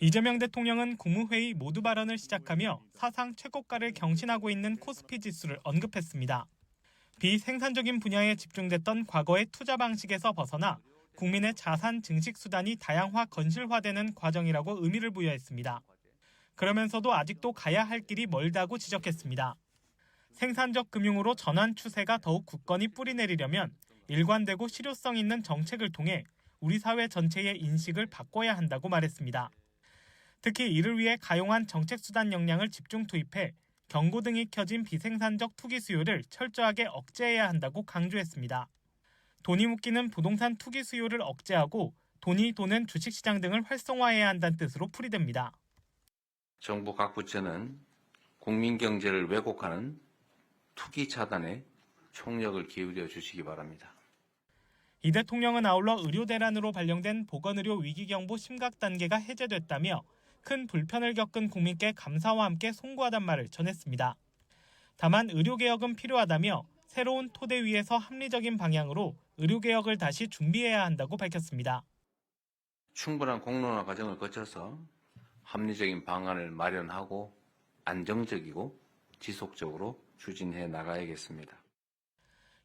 이재명 대통령은 국무회의 모두 발언을 시작하며 사상 최고가를 경신하고 있는 코스피 지수를 언급했습니다. 비생산적인 분야에 집중됐던 과거의 투자 방식에서 벗어나 국민의 자산 증식 수단이 다양화 건실화되는 과정이라고 의미를 부여했습니다. 그러면서도 아직도 가야 할 길이 멀다고 지적했습니다. 생산적 금융으로 전환 추세가 더욱 굳건히 뿌리내리려면 일관되고 실효성 있는 정책을 통해 우리 사회 전체의 인식을 바꿔야 한다고 말했습니다. 특히 이를 위해 가용한 정책 수단 역량을 집중 투입해 경고 등이 켜진 비생산적 투기 수요를 철저하게 억제해야 한다고 강조했습니다. 돈이 묶이는 부동산 투기 수요를 억제하고 돈이 도는 주식시장 등을 활성화해야 한다는 뜻으로 풀이됩니다. 정부 각 부처는 국민 경제를 왜곡하는 투기 차단에 총력을 기울여 주시기 바랍니다. 이 대통령은 아울러 의료 대란으로 발령된 보건의료 위기경보 심각 단계가 해제됐다며 큰 불편을 겪은 국민께 감사와 함께 송구하단 말을 전했습니다. 다만 의료개혁은 필요하다며 새로운 토대 위에서 합리적인 방향으로 의료개혁을 다시 준비해야 한다고 밝혔습니다. 충분한 공론화 과정을 거쳐서 합리적인 방안을 마련하고 안정적이고 지속적으로 추진해 나가야겠습니다.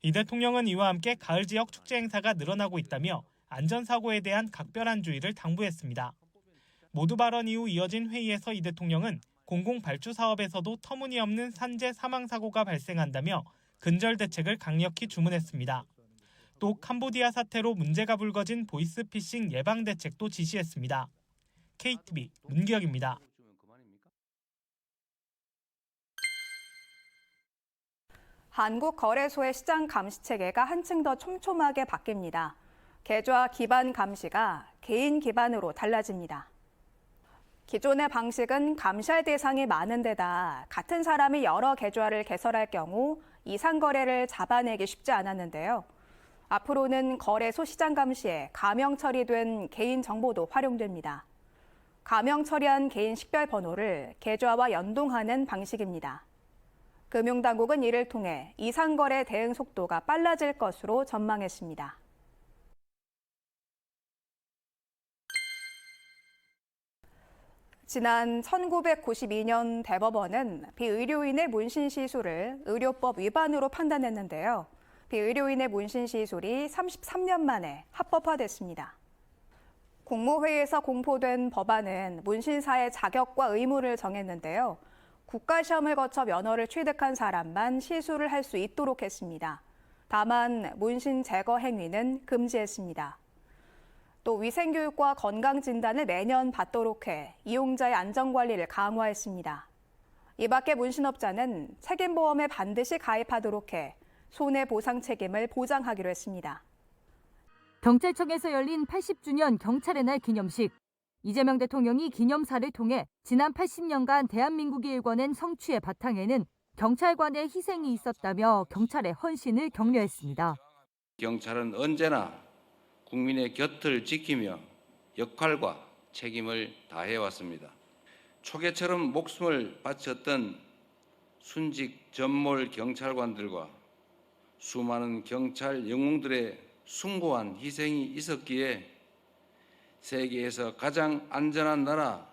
이 대통령은 이와 함께 가을 지역 축제 행사가 늘어나고 있다며 안전사고에 대한 각별한 주의를 당부했습니다. 모두 발언 이후 이어진 회의에서 이 대통령은 공공 발주 사업에서도 터무니없는 산재 사망 사고가 발생한다며 근절 대책을 강력히 주문했습니다. 또 캄보디아 사태로 문제가 불거진 보이스피싱 예방 대책도 지시했습니다. KTV 문기혁입니다. 한국 거래소의 시장 감시 체계가 한층 더 촘촘하게 바뀝니다. 계좌 기반 감시가 개인 기반으로 달라집니다. 기존의 방식은 감시할 대상이 많은 데다 같은 사람이 여러 계좌를 개설할 경우 이상 거래를 잡아내기 쉽지 않았는데요. 앞으로는 거래소 시장 감시에 가명 처리된 개인 정보도 활용됩니다. 가명 처리한 개인 식별 번호를 계좌와 연동하는 방식입니다. 금융당국은 이를 통해 이상거래 대응 속도가 빨라질 것으로 전망했습니다. 지난 1992년 대법원은 비의료인의 문신 시술을 의료법 위반으로 판단했는데요. 비의료인의 문신 시술이 33년 만에 합법화됐습니다. 국무회의에서 공포된 법안은 문신사의 자격과 의무를 정했는데요. 국가시험을 거쳐 면허를 취득한 사람만 시술을 할 수 있도록 했습니다. 다만 문신 제거 행위는 금지했습니다. 또 위생교육과 건강진단을 매년 받도록 해 이용자의 안전관리를 강화했습니다. 이 밖에 문신업자는 책임보험에 반드시 가입하도록 해 손해보상 책임을 보장하기로 했습니다. 경찰청에서 열린 80주년 경찰의 날 기념식. 이재명 대통령이 기념사를 통해 지난 80년간 대한민국이 일궈낸 성취의 바탕에는 경찰관의 희생이 있었다며 경찰의 헌신을 격려했습니다. 경찰은 언제나 국민의 곁을 지키며 역할과 책임을 다해왔습니다. 초계처럼 목숨을 바쳤던 순직 전몰 경찰관들과 수많은 경찰 영웅들의 숭고한 희생이 있었기에 세계에서 가장 안전한 나라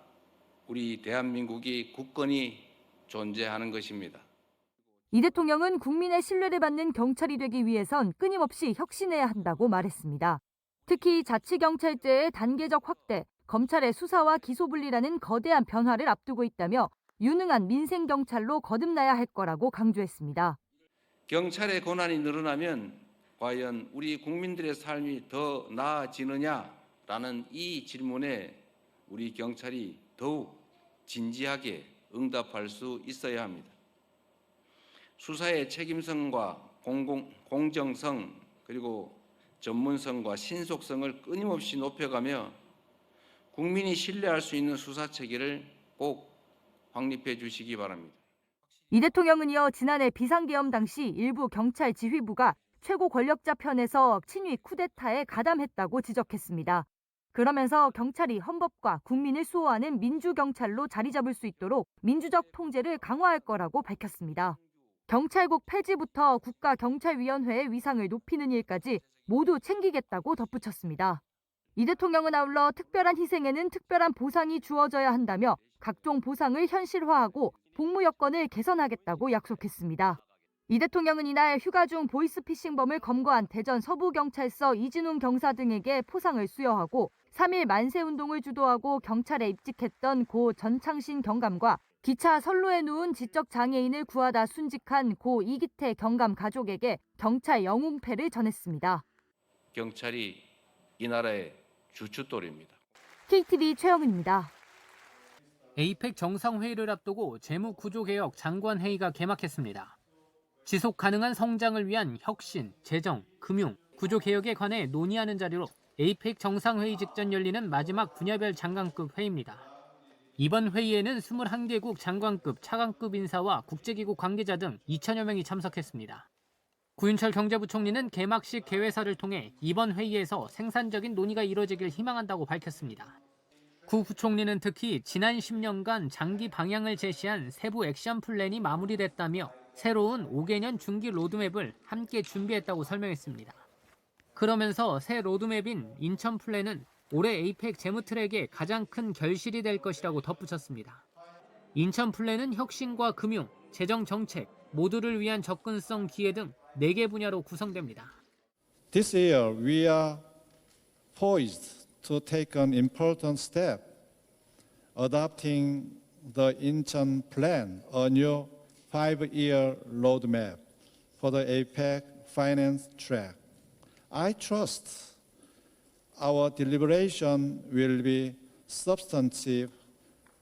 우리 대한민국이 굳건히 존재하는 것입니다. 이 대통령은 국민의 신뢰를 받는 경찰이 되기 위해선 끊임없이 혁신해야 한다고 말했습니다. 특히 자치경찰제의 단계적 확대, 검찰의 수사와 기소 분리라는 거대한 변화를 앞두고 있다며 유능한 민생경찰로 거듭나야 할 거라고 강조했습니다. 경찰의 권한이 늘어나면 과연 우리 국민들의 삶이 더 나아지느냐라는 이 질문에 우리 경찰이 더욱 진지하게 응답할 수 있어야 합니다. 수사의 책임성과 공공, 공정성 그리고 전문성과 신속성을 끊임없이 높여가며 국민이 신뢰할 수 있는 수사 체계를 꼭 확립해 주시기 바랍니다. 이 대통령은 이어 지난해 비상계엄 당시 일부 경찰 지휘부가 최고 권력자 편에서 친위 쿠데타에 가담했다고 지적했습니다. 그러면서 경찰이 헌법과 국민을 수호하는 민주경찰로 자리 잡을 수 있도록 민주적 통제를 강화할 거라고 밝혔습니다. 경찰국 폐지부터 국가경찰위원회의 위상을 높이는 일까지 모두 챙기겠다고 덧붙였습니다. 이 대통령은 아울러 특별한 희생에는 특별한 보상이 주어져야 한다며 각종 보상을 현실화하고 복무 여건을 개선하겠다고 약속했습니다. 이 대통령은 이날 휴가 중 보이스피싱범을 검거한 대전 서부경찰서 이진웅 경사 등에게 포상을 수여하고 3일 만세 운동을 주도하고 경찰에 입직했던 고 전창신 경감과 기차 선로에 누운 지적 장애인을 구하다 순직한 고 이기태 경감 가족에게 경찰 영웅패를 전했습니다. 경찰이 이 나라의 주춧돌입니다. KTV 최영은입니다. 에이펙 정상회의를 앞두고 재무구조개혁 장관회의가 개막했습니다. 지속 가능한 성장을 위한 혁신, 재정, 금융, 구조개혁에 관해 논의하는 자리로 에이펙 정상회의 직전 열리는 마지막 분야별 장관급 회의입니다. 이번 회의에는 21개국 장관급, 차관급 인사와 국제기구 관계자 등 2천여 명이 참석했습니다. 구윤철 경제부총리는 개막식 개회사를 통해 이번 회의에서 생산적인 논의가 이뤄지길 희망한다고 밝혔습니다. 구 부총리는 특히 지난 10년간 장기 방향을 제시한 세부 액션 플랜이 마무리됐다며 새로운 5개년 중기 로드맵을 함께 준비했다고 설명했습니다. 그러면서 새 로드맵인 인천 플랜은 올해 에이펙 재무 트랙의 가장 큰 결실이 될 것이라고 덧붙였습니다. 인천 플랜은 혁신과 금융, 재정 정책, 모두를 위한 접근성 기회 등 4개 분야로 구성됩니다. This year, we are poised to take an important step, adopting the Incheon Plan, a new five-year roadmap for the APEC finance track. I trust our deliberation will be substantive,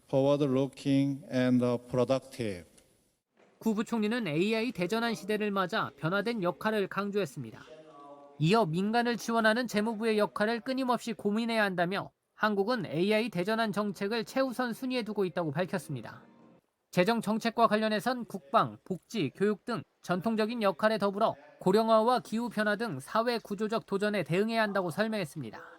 forward-looking, and uh, productive. 구 부총리는 AI 대전환 시대를 맞아 변화된 역할을 강조했습니다. 이어 민간을 지원하는 재무부의 역할을 끊임없이 고민해야 한다며 한국은 AI 대전환 정책을 최우선 순위에 두고 있다고 밝혔습니다. 재정 정책과 관련해선 국방, 복지, 교육 등 전통적인 역할에 더불어 고령화와 기후 변화 등 사회 구조적 도전에 대응해야 한다고 설명했습니다.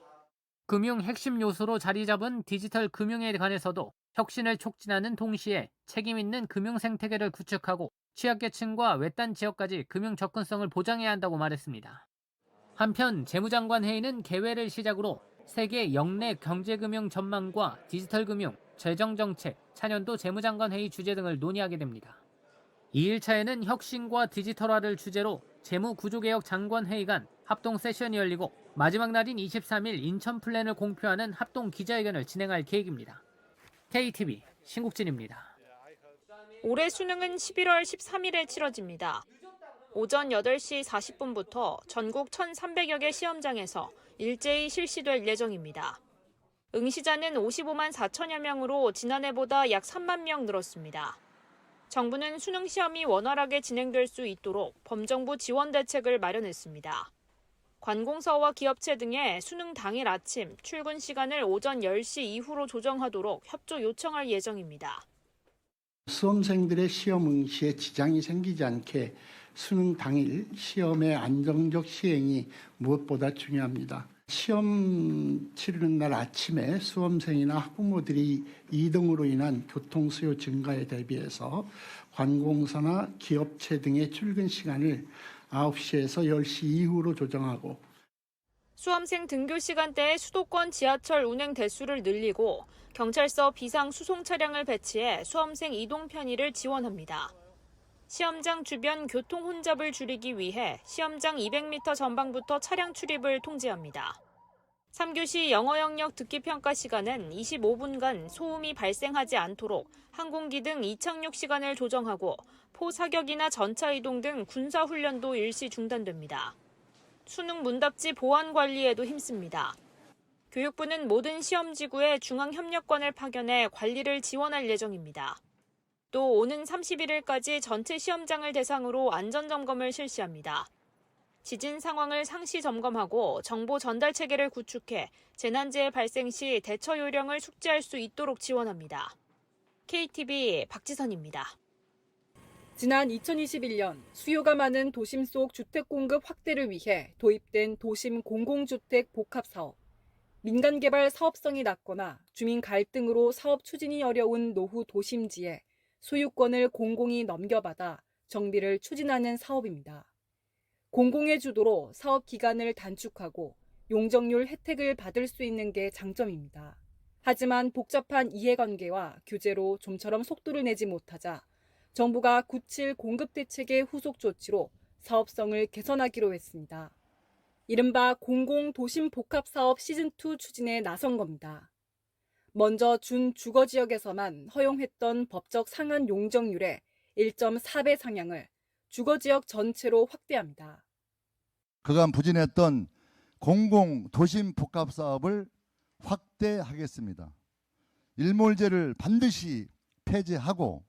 금융 핵심 요소로 자리 잡은 디지털 금융에 관해서도 혁신을 촉진하는 동시에 책임 있는 금융 생태계를 구축하고 취약계층과 외딴 지역까지 금융 접근성을 보장해야 한다고 말했습니다. 한편 재무장관 회의는 개회를 시작으로 세계 역내 경제금융 전망과 디지털 금융, 재정 정책, 차년도 재무장관 회의 주제 등을 논의하게 됩니다. 2일차에는 혁신과 디지털화를 주제로 재무구조개혁 장관 회의 간 합동 세션이 열리고 마지막 날인 23일 인천 플랜을 공표하는 합동 기자회견을 진행할 계획입니다. KTV 신국진입니다. 올해 수능은 11월 13일에 치러집니다. 오전 8시 40분부터 전국 1,300여 개 시험장에서 일제히 실시될 예정입니다. 응시자는 55만 4천여 명으로 지난해보다 약 3만 명 늘었습니다. 정부는 수능 시험이 원활하게 진행될 수 있도록 범정부 지원 대책을 마련했습니다. 관공서와 기업체 등의 수능 당일 아침 출근 시간을 오전 10시 이후로 조정하도록 협조 요청할 예정입니다. 수험생들의 시험 응시에 지장이 생기지 않게 수능 당일 시험의 안정적 시행이 무엇보다 중요합니다. 시험 치르는 날 아침에 수험생이나 학부모들이 이동으로 인한 교통 수요 증가에 대비해서 관공서나 기업체 등의 출근 시간을 9시에서 10시 이후로 조정하고 수험생 등교 시간대에 수도권 지하철 운행 대수를 늘리고 경찰서 비상 수송 차량을 배치해 수험생 이동 편의를 지원합니다. 시험장 주변 교통 혼잡을 줄이기 위해 시험장 200m 전방부터 차량 출입을 통제합니다. 3교시 영어 영역 듣기 평가 시간은 25분간 소음이 발생하지 않도록 항공기 등 이착륙 시간을 조정하고 포 사격이나 전차 이동 등 군사 훈련도 일시 중단됩니다. 수능 문답지 보안 관리에도 힘씁니다. 교육부는 모든 시험 지구에 중앙협력관을 파견해 관리를 지원할 예정입니다. 또 오는 31일까지 전체 시험장을 대상으로 안전점검을 실시합니다. 지진 상황을 상시 점검하고 정보 전달 체계를 구축해 재난재해 발생 시 대처 요령을 숙지할 수 있도록 지원합니다. KTV 박지선입니다. 지난 2021년 수요가 많은 도심 속 주택 공급 확대를 위해 도입된 도심 공공주택 복합 사업. 민간 개발 사업성이 낮거나 주민 갈등으로 사업 추진이 어려운 노후 도심지에 소유권을 공공이 넘겨받아 정비를 추진하는 사업입니다. 공공의 주도로 사업 기간을 단축하고 용적률 혜택을 받을 수 있는 게 장점입니다. 하지만 복잡한 이해관계와 규제로 좀처럼 속도를 내지 못하자 정부가 97 공급 대책의 후속 조치로 사업성을 개선하기로 했습니다. 이른바 공공도심 복합사업 시즌2 추진에 나선 겁니다. 먼저 준 주거 지역에서만 허용했던 법적 상한 용적률의 1.4배 상향을 주거 지역 전체로 확대합니다. 그간 부진했던 공공 도심 복합 사업을 확대하겠습니다. 일몰제를 반드시 폐지하고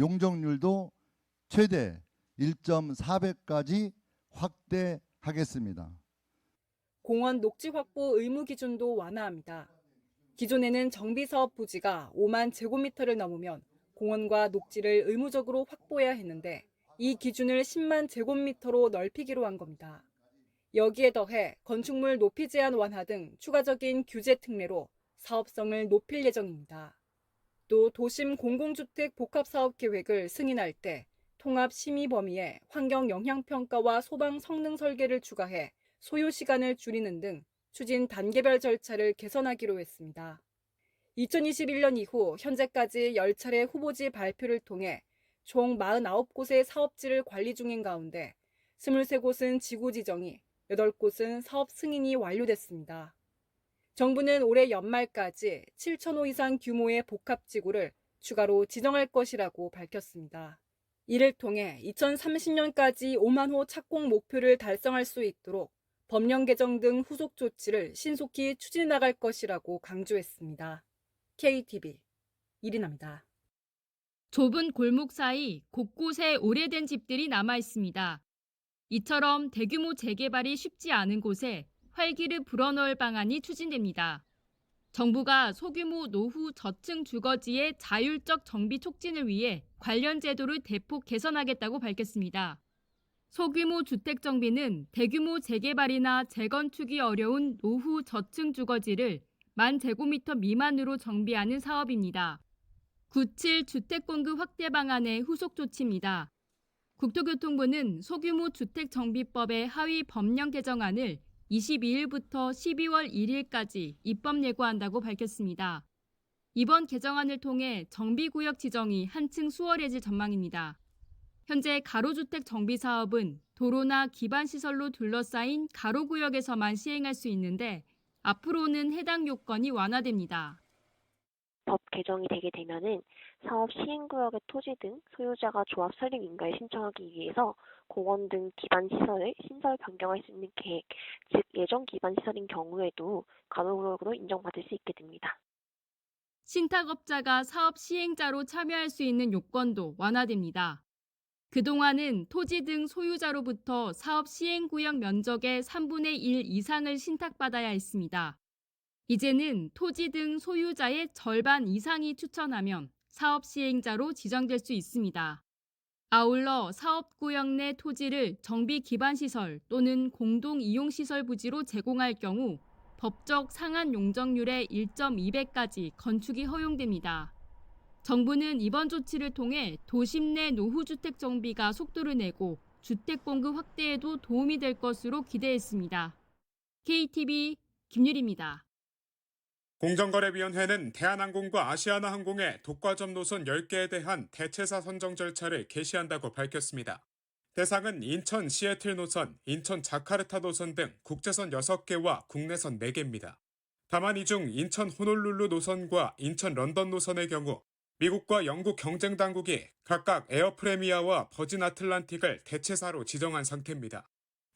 용적률도 최대 1.4배까지 확대하겠습니다. 공원 녹지 확보 의무 기준도 완화합니다. 기존에는 정비사업 부지가 5만 제곱미터를 넘으면 공원과 녹지를 의무적으로 확보해야 했는데 이 기준을 10만 제곱미터로 넓히기로 한 겁니다. 여기에 더해 건축물 높이 제한 완화 등 추가적인 규제 특례로 사업성을 높일 예정입니다. 또 도심 공공주택 복합사업 계획을 승인할 때 통합 심의 범위에 환경 영향 평가와 소방 성능 설계를 추가해 소요 시간을 줄이는 등 추진 단계별 절차를 개선하기로 했습니다. 2021년 이후 현재까지 10차례 후보지 발표를 통해 총 49곳의 사업지를 관리 중인 가운데 23곳은 지구 지정이, 8곳은 사업 승인이 완료됐습니다. 정부는 올해 연말까지 7,000호 이상 규모의 복합지구를 추가로 지정할 것이라고 밝혔습니다. 이를 통해 2030년까지 5만 호 착공 목표를 달성할 수 있도록 법령 개정 등 후속 조치를 신속히 추진해 나갈 것이라고 강조했습니다. KTV 이리나입니다. 좁은 골목 사이 곳곳에 오래된 집들이 남아 있습니다. 이처럼 대규모 재개발이 쉽지 않은 곳에 활기를 불어넣을 방안이 추진됩니다. 정부가 소규모 노후 저층 주거지의 자율적 정비 촉진을 위해 관련 제도를 대폭 개선하겠다고 밝혔습니다. 소규모 주택 정비는 대규모 재개발이나 재건축이 어려운 노후 저층 주거지를 만 제곱미터 미만으로 정비하는 사업입니다. 97 주택 공급 확대 방안의 후속 조치입니다. 국토교통부는 소규모 주택 정비법의 하위 법령 개정안을 22일부터 12월 1일까지 입법 예고한다고 밝혔습니다. 이번 개정안을 통해 정비구역 지정이 한층 수월해질 전망입니다. 현재 가로주택 정비 사업은 도로나 기반 시설로 둘러싸인 가로구역에서만 시행할 수 있는데 앞으로는 해당 요건이 완화됩니다. 법 개정이 되게 되면은 사업 시행 구역의 토지 등 소유자가 조합 설립 인가에 신청하기 위해서 공원 등 기반 시설을 신설 변경할 수 있는 계획, 즉 예정 기반 시설인 경우에도 가로구역으로 인정받을 수 있게 됩니다. 신탁업자가 사업 시행자로 참여할 수 있는 요건도 완화됩니다. 그동안은 토지 등 소유자로부터 사업 시행 구역 면적의 3분의 1 이상을 신탁받아야 했습니다. 이제는 토지 등 소유자의 절반 이상이 추천하면 사업 시행자로 지정될 수 있습니다. 아울러 사업구역 내 토지를 정비 기반 시설 또는 공동 이용 시설 부지로 제공할 경우 법적 상한 용적률의 1.2배까지 건축이 허용됩니다. 정부는 이번 조치를 통해 도심 내 노후주택 정비가 속도를 내고 주택 공급 확대에도 도움이 될 것으로 기대했습니다. KTV 김유리입니다. 공정거래위원회는 대한항공과 아시아나항공의 독과점 노선 10개에 대한 대체사 선정 절차를 개시한다고 밝혔습니다. 대상은 인천 시애틀 노선, 인천 자카르타 노선 등 국제선 6개와 국내선 4개입니다. 다만 이 중 인천 호놀룰루 노선과 인천 런던 노선의 경우 미국과 영국 경쟁 당국이 각각 에어프레미아와 버진 아틀란틱을 대체사로 지정한 상태입니다.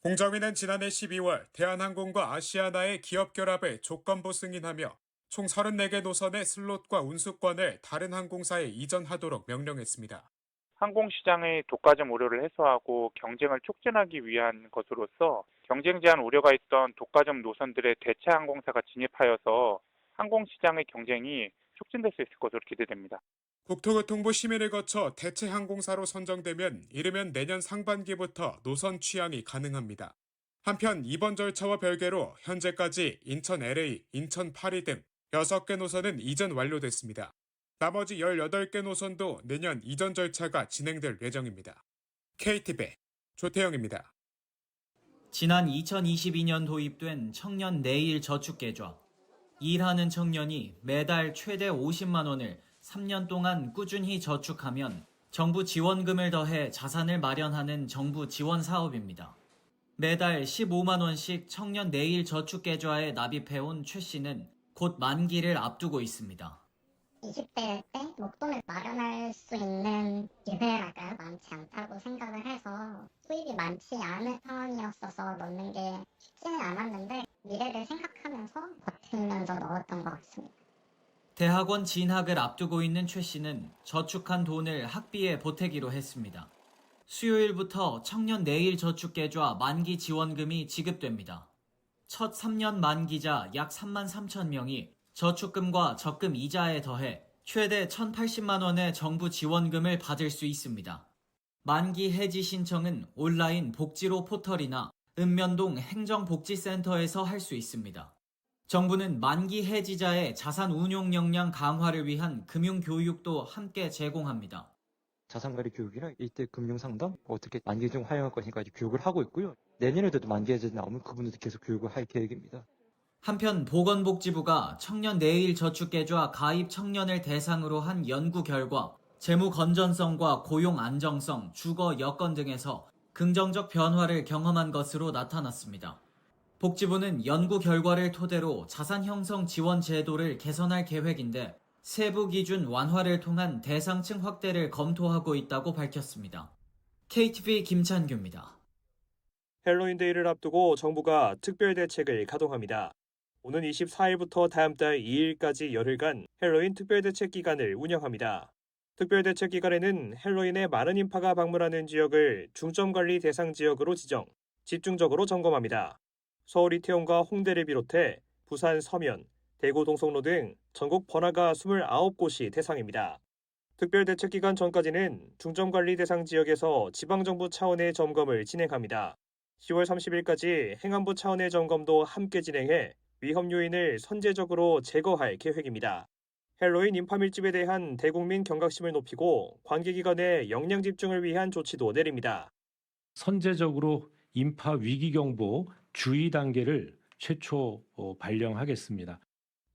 공정위는 지난해 12월 대한항공과 아시아나의 기업 결합을 조건부 승인하며 총 34개 노선의 슬롯과 운수권을 다른 항공사에 이전하도록 명령했습니다. 항공시장의 독과점 우려를 해소하고 경쟁을 촉진하기 위한 것으로서 경쟁 제한 우려가 있던 독과점 노선들의 대체 항공사가 진입하여서 항공시장의 경쟁이 촉진될 수 있을 것으로 기대됩니다. 국토교통부 심의를 거쳐 대체 항공사로 선정되면 이르면 내년 상반기부터 노선 취향이 가능합니다. 한편 이번 절차와 별개로 현재까지 인천 LA, 인천 파리 등 6개 노선은 이전 완료됐습니다. 나머지 18개 노선도 내년 이전 절차가 진행될 예정입니다. KTV 조태영입니다. 지난 2022년 도입된 청년 내일 저축계좌. 일하는 청년이 매달 최대 50만 원을 3년 동안 꾸준히 저축하면 정부 지원금을 더해 자산을 마련하는 정부 지원 사업입니다. 매달 15만 원씩 청년 내일 저축 계좌에 납입해온 최 씨는 곧 만기를 앞두고 있습니다. 20대 때 목돈을 마련할 수 있는 기회가 많지 않다고 생각을 해서 수입이 많지 않은 상황이었어서 넣는 게 쉽지는 않았는데 미래를 생각하면서 버티면서 넣었던 것 같습니다. 대학원 진학을 앞두고 있는 최 씨는 저축한 돈을 학비에 보태기로 했습니다. 수요일부터 청년 내일 저축계좌 만기 지원금이 지급됩니다. 첫 3년 만기자 약 3만 3천 명이 저축금과 적금 이자에 더해 최대 1,080만 원의 정부 지원금을 받을 수 있습니다. 만기 해지 신청은 온라인 복지로 포털이나 읍면동 행정복지센터에서 할 수 있습니다. 정부는 만기 해지자의 자산 운용 역량 강화를 위한 금융 교육도 함께 제공합니다. 자산관리 교육이랑 일대 금융 상담 어떻게 만기 중 활용할 것인가지 교육을 하고 있고요. 내년에도 만기 해제 나오면 그분들도 계속 교육을 할 계획입니다. 한편 보건복지부가 청년 내일 저축계좌 가입 청년을 대상으로 한 연구 결과 재무 건전성과 고용 안정성, 주거 여건 등에서 긍정적 변화를 경험한 것으로 나타났습니다. 복지부는 연구 결과를 토대로 자산 형성 지원 제도를 개선할 계획인데 세부 기준 완화를 통한 대상층 확대를 검토하고 있다고 밝혔습니다. KTV 김찬규입니다. 헬로윈 데이를 앞두고 정부가 특별 대책을 가동합니다. 오는 24일부터 다음 달 2일까지 열흘간 헬로윈 특별 대책 기간을 운영합니다. 특별 대책 기간에는 헬로윈에 많은 인파가 방문하는 지역을 중점 관리 대상 지역으로 지정, 집중적으로 점검합니다. 서울 이태원과 홍대를 비롯해 부산 서면, 대구 동성로 등 전국 번화가 29곳이 대상입니다. 특별 대책 기간 전까지는 중점 관리 대상 지역에서 지방정부 차원의 점검을 진행합니다. 10월 30일까지 행안부 차원의 점검도 함께 진행해 위험 요인을 선제적으로 제거할 계획입니다. 헬로윈 인파 밀집에 대한 대국민 경각심을 높이고 관계기관의 역량 집중을 위한 조치도 내립니다. 선제적으로 인파 위기 경보 주의 단계를 최초 어, 발령하겠습니다.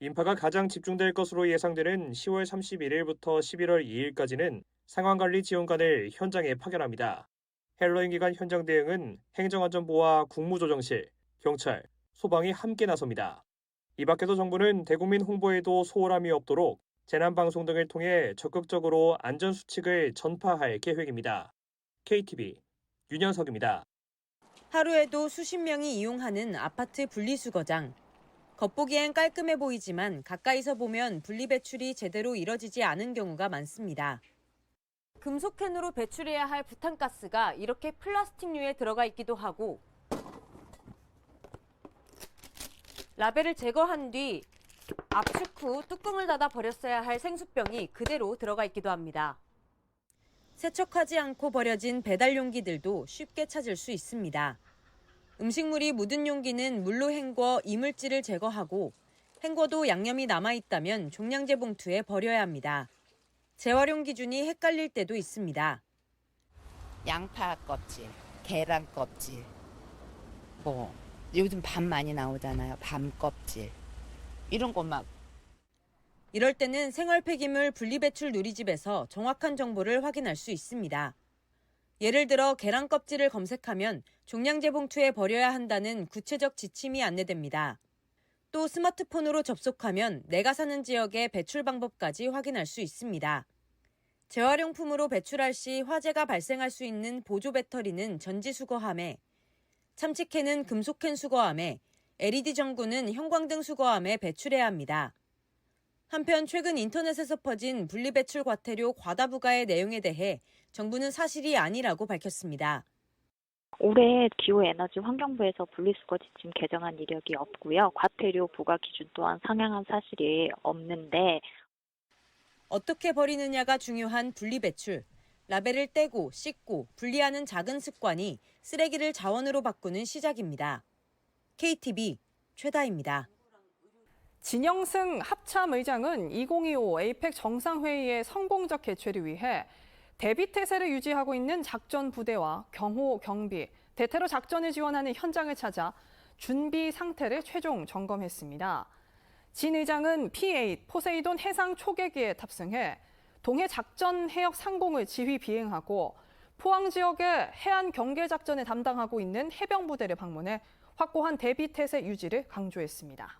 인파가 가장 집중될 것으로 예상되는 10월 31일부터 11월 2일까지는 상황관리 지원관을 현장에 파견합니다. 헬로윈 기간 현장 대응은 행정안전부와 국무조정실, 경찰, 소방이 함께 나섭니다. 이 밖에도 정부는 대국민 홍보에도 소홀함이 없도록 재난방송 등을 통해 적극적으로 안전수칙을 전파할 계획입니다. KTV 윤현석입니다. 하루에도 수십 명이 이용하는 아파트 분리수거장. 겉보기엔 깔끔해 보이지만 가까이서 보면 분리배출이 제대로 이뤄지지 않은 경우가 많습니다. 금속캔으로 배출해야 할 부탄가스가 이렇게 플라스틱류에 들어가 있기도 하고 라벨을 제거한 뒤 압축 후 뚜껑을 닫아 버렸어야 할 생수병이 그대로 들어가 있기도 합니다. 세척하지 않고 버려진 배달 용기들도 쉽게 찾을 수 있습니다. 음식물이 묻은 용기는 물로 헹궈 이물질을 제거하고 헹궈도 양념이 남아 있다면 종량제 봉투에 버려야 합니다. 재활용 기준이 헷갈릴 때도 있습니다. 양파 껍질, 계란 껍질, 뭐 요즘 밤 많이 나오잖아요. 밤 껍질 이런 거막 이럴 때는 생활 폐기물 분리배출 누리집에서 정확한 정보를 확인할 수 있습니다. 예를 들어 계란 껍질을 검색하면 종량제 봉투에 버려야 한다는 구체적 지침이 안내됩니다. 또 스마트폰으로 접속하면 내가 사는 지역의 배출 방법까지 확인할 수 있습니다. 재활용품으로 배출할 시 화재가 발생할 수 있는 보조 배터리는 전지 수거함에, 참치캔은 금속캔 수거함에, LED 전구는 형광등 수거함에 배출해야 합니다. 한편 최근 인터넷에서 퍼진 분리배출 과태료 과다 부과의 내용에 대해 정부는 사실이 아니라고 밝혔습니다. 올해 기후에너지 환경부에서 분리수거 지침 개정한 이력이 없고요. 과태료 부과 기준 또한 상향한 사실이 없는데 어떻게 버리느냐가 중요한 분리배출. 라벨을 떼고 씻고 분리하는 작은 습관이 쓰레기를 자원으로 바꾸는 시작입니다. KTV 최다입니다. 진영승 합참 의장은 2025 에이펙 정상회의의 성공적 개최를 위해 대비 태세를 유지하고 있는 작전 부대와 경호, 경비, 대테러 작전을 지원하는 현장을 찾아 준비 상태를 최종 점검했습니다. 진 의장은 P8 포세이돈 해상 초계기에 탑승해 동해 작전 해역 상공을 지휘 비행하고 포항 지역의 해안 경계 작전을 담당하고 있는 해병 부대를 방문해 확고한 대비 태세 유지를 강조했습니다.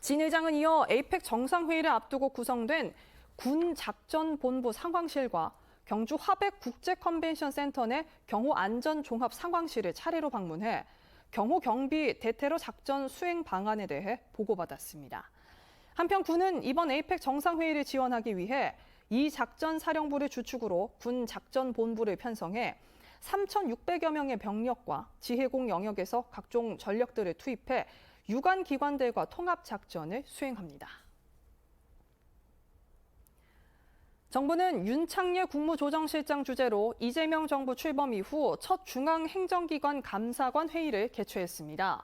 진 의장은 이어 에이펙 정상회의를 앞두고 구성된 군 작전본부 상황실과 경주 화백 국제 컨벤션 센터 내 경호 안전 종합 상황실을 차례로 방문해 경호 경비 대테러 작전 수행 방안에 대해 보고받았습니다. 한편 군은 이번 에이펙 정상회의를 지원하기 위해 이 작전 사령부를 주축으로 군 작전 본부를 편성해 3,600여 명의 병력과 지해공 영역에서 각종 전력들을 투입해 유관 기관들과 통합 작전을 수행합니다. 정부는 윤창례 국무조정실장 주재로 이재명 정부 출범 이후 첫 중앙행정기관 감사관 회의를 개최했습니다.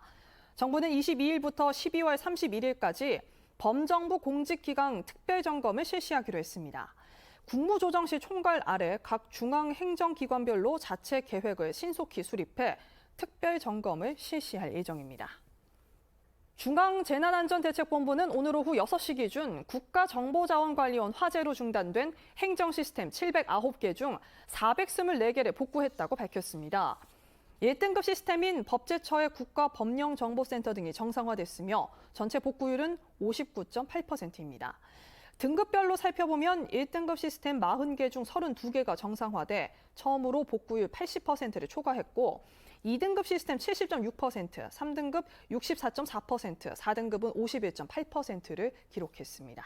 정부는 22일부터 12월 31일까지 범정부 공직기강 특별점검을 실시하기로 했습니다. 국무조정실 총괄 아래 각 중앙행정기관별로 자체 계획을 신속히 수립해 특별점검을 실시할 예정입니다. 중앙재난안전대책본부는 오늘 오후 6시 기준 국가정보자원관리원 화재로 중단된 행정 시스템 709개 중 424개를 복구했다고 밝혔습니다. 1등급 시스템인 법제처의 국가법령정보센터 등이 정상화됐으며 전체 복구율은 59.8%입니다. 등급별로 살펴보면 1등급 시스템 40개 중 32개가 정상화돼 처음으로 복구율 80%를 초과했고 2등급 시스템 70.6%, 3등급 64.4%, 4등급은 51.8%를 기록했습니다.